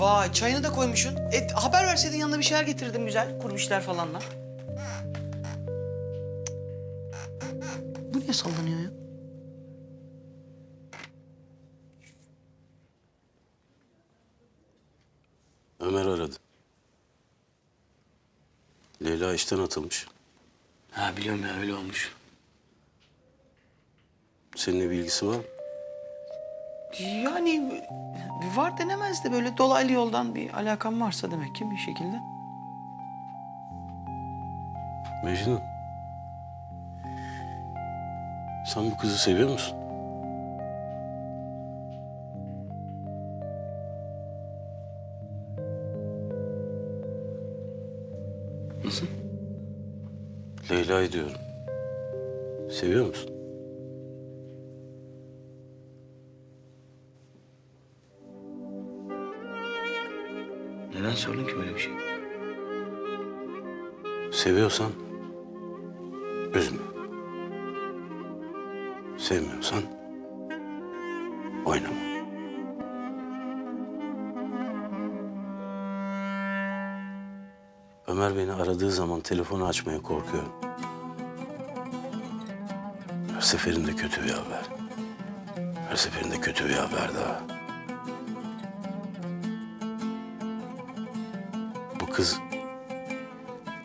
Vay çayını da koymuşsun. E, haber verseydin yanına bir şeyler getirdim güzel. Kuru işler falanla. Bu niye sallanıyor ya? Ömer aradı. Leyla işten atılmış. Ha biliyorum ya öyle olmuş. Seninle bir ilgisi var mı? Yani var denemez de böyle dolaylı yoldan bir alakam varsa demek ki bir şekilde. Mecnun. Sen bu kızı seviyor musun? Nasıl? Leyla'yı diyorum. Seviyor musun? Neden sordun ki böyle bir şey? Seviyorsan üzme. Sevmiyorsan oynama. Ömer beni aradığı zaman telefonu açmaya korkuyorum. Her seferinde kötü bir haber. Her seferinde kötü bir haber daha. Kız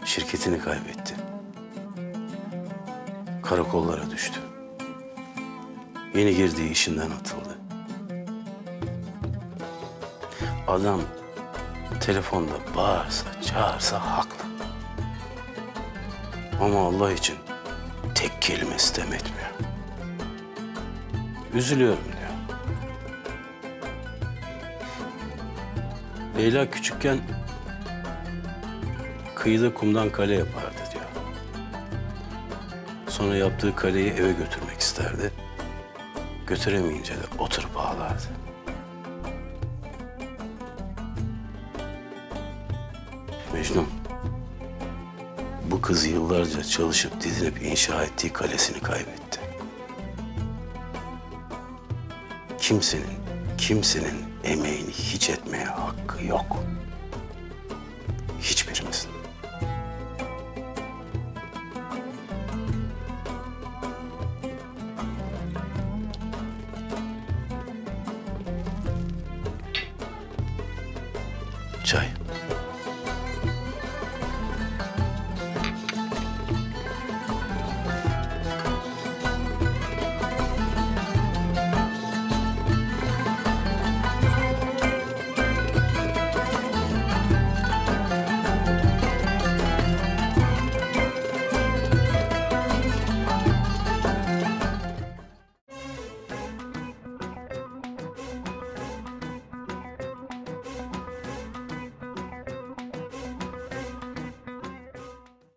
şirketini kaybetti. Karakollara düştü. Yeni girdiği işinden atıldı. Adam telefonda bağırsa, çağırsa haklı. Ama Allah için tek kelime sitem etmiyor. Üzülüyorum diyor. Leyla küçükken kıyıda kumdan kale yapardı diyor. Sonra yaptığı kaleyi eve götürmek isterdi. Götüremeyince de oturup ağlardı. Mecnun, bu kız yıllarca çalışıp didinip inşa ettiği kalesini kaybetti. Kimsenin, kimsenin emeğini hiç etmeye hakkı yok. Hiçbirimizin. Çay.